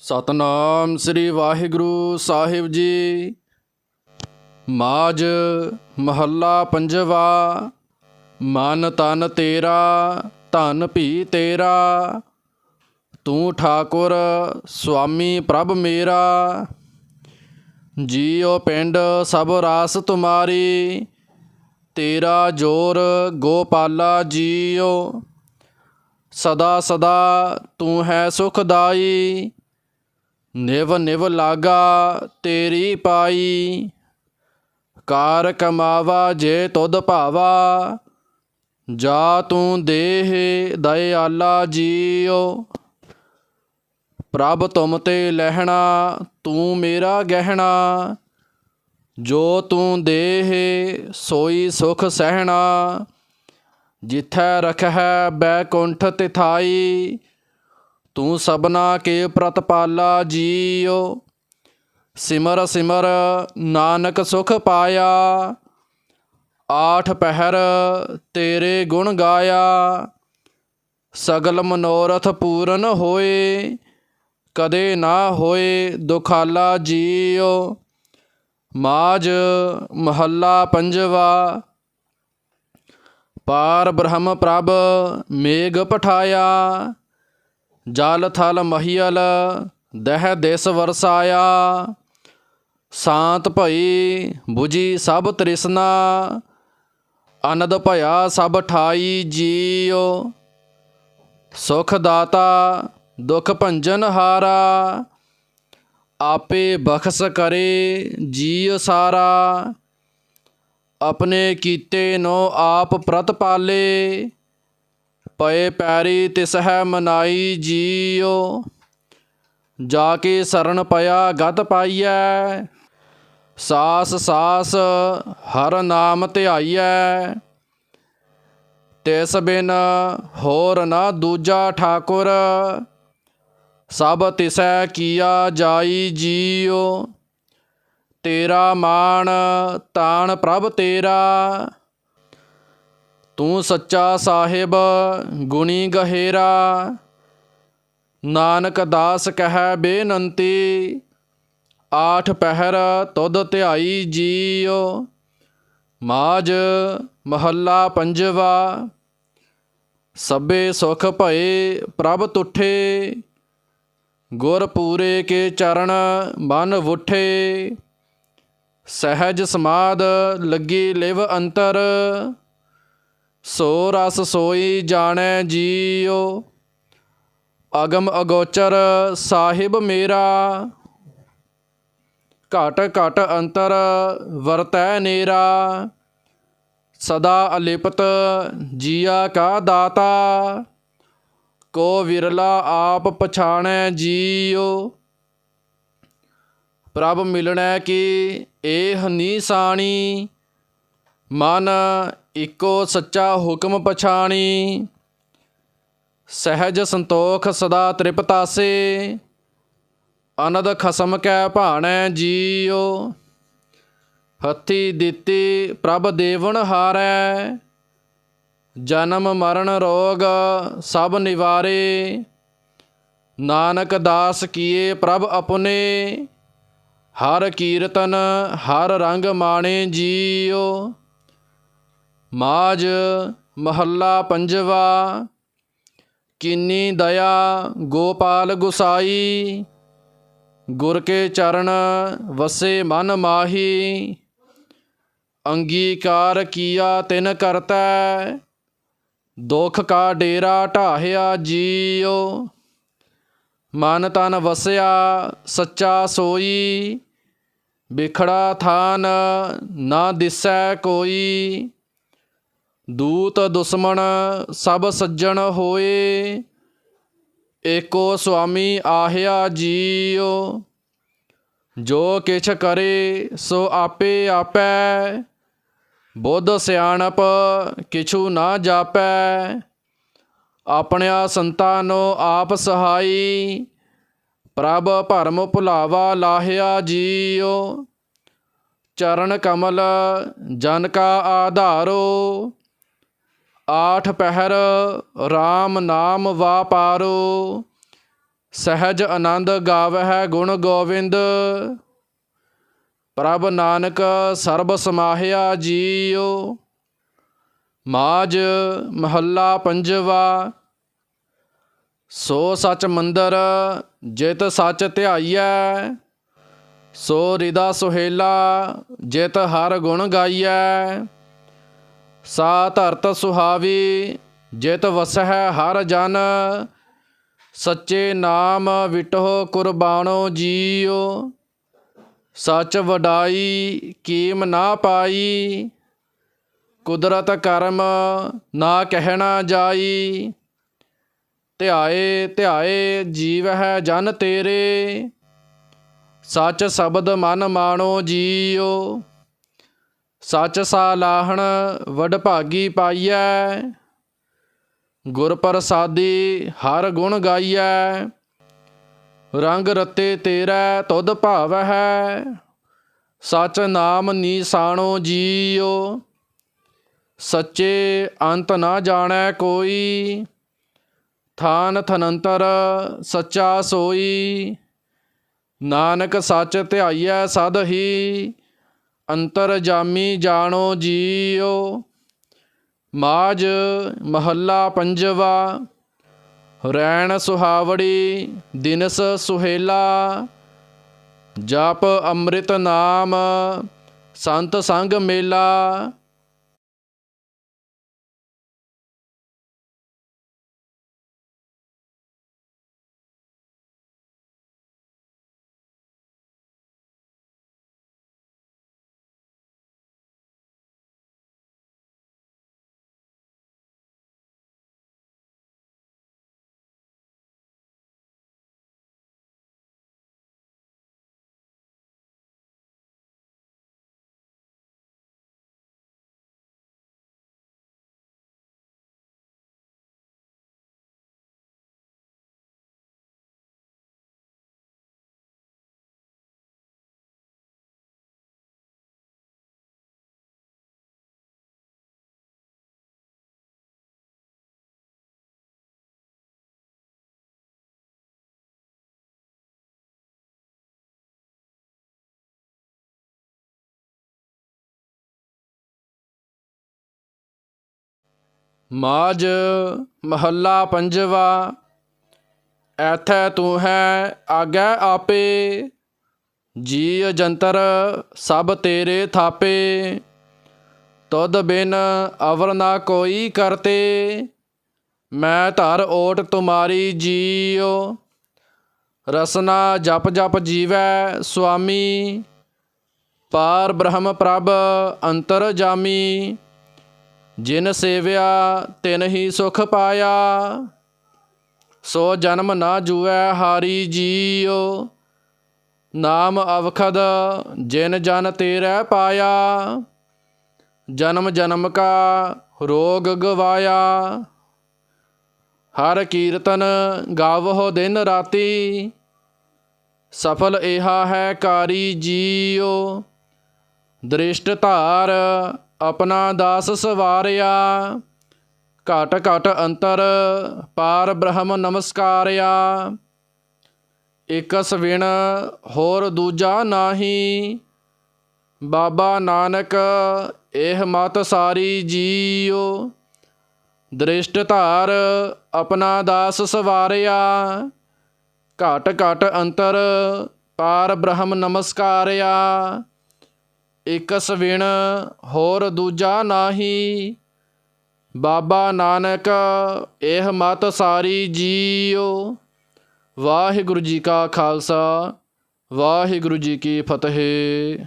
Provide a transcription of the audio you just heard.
ਸਤਨਾਮ ਸ੍ਰੀ ਵਾਹਿਗੁਰੂ ਸਾਹਿਬ ਜੀ। ਮਾਜ ਮਹੱਲਾ ਪੰਜਵਾ, ਮਨ ਤਨ ਤੇਰਾ, ਧਨ ਭੀ ਤੇਰਾ। ਤੂੰ ਠਾਕੁਰ ਸੁਆਮੀ ਪ੍ਰਭ ਮੇਰਾ। ਜੀਉ ਪਿੰਡ ਸਭ ਰਾਸ ਤੁਮਾਰੀ, ਤੇਰਾ ਜੋਰ ਗੋਪਾਲਾ ਜੀਉ। ਸਦਾ ਸਦਾ ਤੂੰ ਹੈ ਸੁਖਦਾਈ ਨਿਵ ਨਿਵ ਲਾਗਾ ਤੇਰੀ ਪਾਈ। ਕਾਰ ਕਮਾਵਾ ਜੇ ਤੁਧ ਭਾਵਾ। ਜਾ ਤੂੰ ਦੇਹ ਦਇਆਲਾ ਜੀਓ ਪ੍ਰਭ ਤੁਮ ਤੇ ਲਹਿਣਾ, ਤੂੰ ਮੇਰਾ ਗਹਿਣਾ। ਜੋ ਤੂੰ ਦੇਹ, ਸੋਈ ਸੁਖ ਸਹਿਣਾ। ਜਿਥੈ ਰਖੈ ਬੈਕੁੰਠ ਤਿਥਾਈ। ਤੂੰ ਸਭਨਾ ਕੇ ਪ੍ਰਤਪਾਲਾ ਜੀਉ। ਸਿਮਰ ਸਿਮਰ ਨਾਨਕ ਸੁਖ ਪਾਇਆ। ਆਠ ਪਹਿਰ ਤੇਰੇ ਗੁਣ ਗਾਇਆ। ਸਗਲ ਮਨੋਰਥ ਪੂਰਨ ਹੋਏ। ਕਦੇ ਨਾ ਹੋਏ ਦੁਖਾਲਾ ਜੀਉ। ਮਾਜ ਮਹੱਲਾ ਪੰਜਵਾ। ਪਾਰ ਬ੍ਰਹਮ ਪ੍ਰਭ ਮੇਘ ਪਠਾਇਆ। ਜਲ ਥਲ ਮਹੀਲ ਦਹਿ ਦਿਸ ਵਰਸਾਇਆ। ਸ਼ਾਂਤ ਭਈ 부ਜੀ ਸਭ ਤ੍ਰਿਸ਼ਨਾ, ਅਨੰਦ ਭਇਆ ਸਭ ਠਾਈ ਜੀਉ। ਸੁਖ ਦਾਤਾ, ਦੁਖ ਭੰਜਨ ਹਾਰਾ, ਆਪੇ ਬਖਸ਼ ਕਰੇ ਜੀਉ ਸਾਰਾ। ਆਪਣੇ ਕੀਤੇ ਨੋ ਆਪ ਪ੍ਰਤਪਾਲੇ ਪਏ ਪੈਰੀ ਤਿਸਹੈ ਮਨਾਈ ਜੀਉ, ਜਾ ਕੇ ਸਰਨ ਪਿਆ ਗਤ ਪਾਈਐ। ਸਾਸ ਸਾਸ ਹਰ ਨਾਮ ਧਿਆਈਐ, ਤਿਸ ਬਿਨ ਹੋਰ ਨਾ ਦੂਜਾ ਠਾਕੁਰ, ਸਭ ਤਿਸੈ ਕੀਆ ਜਾਈ ਜੀਉ। ਤੇਰਾ ਮਾਣ ਤਾਣ ਪ੍ਰਭ ਤੇਰਾ ਤੂੰ ਸੱਚਾ ਸਾਹਿਬ, ਗੁਣੀ ਗਹਿਰਾ। ਨਾਨਕ ਦਾਸ ਕਹੈ ਬੇਨੰਤੀ, ਆਠ ਪਹਿਰ ਤੁਧ ਧਿਆਈ ਜੀਉ। ਮਾਜ ਮਹੱਲਾ ਪੰਜਵਾ, ਸਭੇ ਸੁਖ ਭਏ ਪ੍ਰਭ ਤੁਠੇ। ਗੁਰ ਪੂਰੇ ਕੇ ਚਰਨ ਮਨ ਉਠੇ ਸਹਿਜ ਸਮਾਦ ਲੱਗੀ ਲਿਵ ਅੰਤਰ। ਸੋ ਰਸ ਸੋਈ ਜਾਣੈ ਜੀਉ, ਅਗਮ ਅਗੋਚਰ ਸਾਹਿਬ ਮੇਰਾ। ਘਟ ਘਟ ਅੰਤਰ ਵਰਤੈ ਨੇਰਾ, ਸਦਾ ਅਲਿਪਤ ਜੀਆ ਕਾ ਦਾਤਾ। ਕੋ ਵਿਰਲਾ ਆਪ ਪਛਾਣੈ ਜੀਉ, ਪ੍ਰਭ ਮਿਲਣੈ ਕੀ ਇਹ ਨੀਸਾਣੀ ਮਨ ਇੱਕੋ ਸੱਚਾ ਹੁਕਮ ਪਛਾਣੀ। ਸਹਿਜ ਸੰਤੋਖ ਸਦਾ ਤ੍ਰਿਪਤਾਸੇ, ਅਨਦ ਖਸਮ ਕੈ ਭਾਣੈ ਜੀਉ। ਹੱਥੀ ਦਿੱਤੀ ਪ੍ਰਭ ਦੇਵਨ ਹਾਰੈ, ਜਨਮ ਮਰਨ ਰੋਗ ਸਭ ਨਿਵਾਰੇ। ਨਾਨਕ ਦਾਸ ਕੀਏ ਪ੍ਰਭ ਆਪਣੇ ਹਰ ਕੀਰਤਨ ਹਰ ਰੰਗ ਮਾਣੇ ਜੀਉ। ਮਾਜ ਮਹੱਲਾ ਪੰਜਵਾ, ਕਿੰਨੀ ਦਇਆ ਗੋਪਾਲ ਗੁਸਾਈ, ਗੁਰ ਕੇ ਚਰਨ ਵਸੇ ਮਨ ਮਾਹੀ, ਅੰਗੀਕਾਰ ਕੀਆ ਤਿਨ ਕਰਤੈ, ਦੁਖ ਕਾ ਡੇਰਾ ਢਾਹਿਆ ਜੀਉ। ਮਨ ਤਨ ਵਸਿਆ ਸੱਚਾ ਸੋਈ, ਬਿਖੜਾ ਥਾਨ ਨਾ ਦਿਸੈ ਕੋਈ। ਦੂਤ ਦੁਸ਼ਮਣ ਸਭ ਸੱਜਣ ਹੋਏ, ਏਕੋ ਸੁਆਮੀ ਆਹਿਆ ਜੀਉ। ਜੋ ਕਿਛ ਕਰੇ ਸੋ ਆਪੇ ਆਪੈ, ਬੁੱਧ ਸਿਆਣਪ ਕਿਛੂ ਨਾ ਜਾਪੈ। ਆਪਣਿਆ ਸੰਤਾਨੋ ਆਪ ਸਹਾਈ, ਪ੍ਰਭ ਭਰਮ ਭੁਲਾਵਾ ਲਾਹਿਆ ਜੀਉ। ਚਰਨ ਕਮਲ ਜਨ ਕਾ ਆਧਾਰੋ ਆਠ ਪਹਿਰ RAM ਨਾਮ ਵਾਪਾਰੋ ਸਹਿਜ ਆਨੰਦ ਗਾਵਹਿ ਗੁਣ ਗੋਵਿੰਦ। ਪ੍ਰਭ ਨਾਨਕ ਸਰਬ ਸਮਾਹਿਆ ਜੀਉ ਮਾਜ ਮਹੱਲਾ ਪੰਜਵਾ। ਸੋ ਸਚ ਮੰਦਰ ਜਿਤ ਸਚ ਧਿਆਈਐ, ਸੋ ਰਿਦਾ ਸੁਹੇਲਾ ਜਿਤ ਹਰ ਗੁਣ ਗਾਈਐ। ਸਾ ਧਰਤ ਸੁਹਾਵੀ, ਜਿਤ ਵਸਹਿ ਹਰ ਜਨ, ਸੱਚੇ ਨਾਮ ਵਿਟੋ ਕੁਰਬਾਨੋ ਜੀਉ, ਸੱਚ ਵਡਾਈ ਕੀਮ ਨਾ ਪਾਈ, ਕੁਦਰਤ ਕਰਮ ਨਾ ਕਹਿਣਾ ਜਾਈ, ਧਿਆਏ ਧਿਆਏ ਜੀਵ ਹੈ ਜਨ ਤੇਰੇ, ਸੱਚ ਸ਼ਬਦ ਮਨ ਮਾਣੋ ਜੀਉ। ਸੱਚ ਸਾਲਾਹਣ ਵਡਭਾਗੀ ਪਾਈਐ, ਗੁਰ ਪ੍ਰਸਾਦੀ ਹਰ ਗੁਣ ਗਾਈਐ, ਰੰਗ ਰਤੇ ਤੇਰਾ ਤੁਧ ਭਾਵਹਿ, ਸਚ ਨਾਮ ਨੀਸਾਣੋ ਜੀਓ ਸੱਚੇ ਅੰਤ ਨਾ ਜਾਣੈ ਕੋਈ, ਥਾਨ ਥਨੰਤਰ ਸੱਚਾ ਸੋਈ, ਨਾਨਕ ਸੱਚ ਧਿਆਈਐ ਸਦ ਹੀ ਅੰਤਰ ਜਾਮੀ ਜਾਣੋ ਜੀਓ। ਮਾਜ ਮਹੱਲਾ ਪੰਜਵਾ, ਰੈਣ ਸੁਹਾਵੜੀ, ਦਿਨਸ ਸੁਹੇਲਾ। ਜਪ ਅੰਮ੍ਰਿਤ ਨਾਮ, ਸੰਤ ਸੰਗ ਮੇਲਾ। ਮਾਜ ਮਹੱਲਾ ਪੰਜਵਾ, ਐਥੈ ਤੂੰ ਹੈ ਆਗੈ ਆਪੇ ਜੀ ਜੰਤਰ ਸਭ ਤੇਰੇ ਥਾਪੇ, ਤੁਧ ਬਿਨ ਅਵਰ ਨਾ ਕੋਈ ਕਰਤੇ, ਮੈਂ ਧਰ ਓਟ ਤੁਮਾਰੀ ਜੀਓ ਰਸਨਾ ਜਪ ਜਪ ਜੀਵੈ ਸੁਆਮੀ, ਪਾਰ ਬ੍ਰਹਮ ਪ੍ਰਭ ਅੰਤਰ ਜਾਮੀ। ਜਿਨ ਸੇਵਿਆ, ਤਿਨ ਹੀ ਸੁਖ ਪਾਇਆ। ਸੋ ਜਨਮ ਨਾ ਜੂਐ, ਹਾਰੀ ਜੀਉ। ਨਾਮ ਅਵਖਦ, ਜਿਨ ਜਨ ਤੇਰੇ ਪਾਇਆ। ਜਨਮ ਜਨਮ ਕਾ ਰੋਗ ਗਵਾਇਆ। ਹਰ ਕੀਰਤਨ ਗਾਵਹੁ ਦਿਨ ਰਾਤੀ। ਸਫਲ ਇਹਾ ਹੈ ਕਾਰੀ ਜੀਉ। ਦ੍ਰਿਸ਼ਟ ਧਾਰ ਆਪਣਾ ਦਾਸ ਸਵਾਰਿਆ, ਘਟ ਘਟ ਅੰਤਰ ਪਾਰ ਬ੍ਰਹਮ ਨਮਸਕਾਰਿਆ। ਇਕਸ ਵਿਣ ਹੋਰ ਦੂਜਾ ਨਾਹੀ, ਬਾਬਾ ਨਾਨਕ ਇਹ ਮਤ ਸਾਰੀ ਜੀਓ ਦ੍ਰਿਸ਼ਟ ਧਾਰ ਆਪਣਾ ਦਾਸ ਸਵਾਰਿਆ, ਘਟ ਘਟ ਅੰਤਰ ਪਾਰ ਬ੍ਰਹਮ ਨਮਸਕਾਰਿਆ। ਇਕਸ ਵਿਣ ਹੋਰ ਦੂਜਾ ਨਾਹੀ, ਬਾਬਾ ਨਾਨਕ ਇਹ ਮਤ ਸਾਰੀ ਜੀਉ। ਵਾਹਿਗੁਰੂ ਜੀ ਕਾ ਖਾਲਸਾ, ਵਾਹਿਗੁਰੂ ਜੀ ਕੀ ਫਤਿਹ।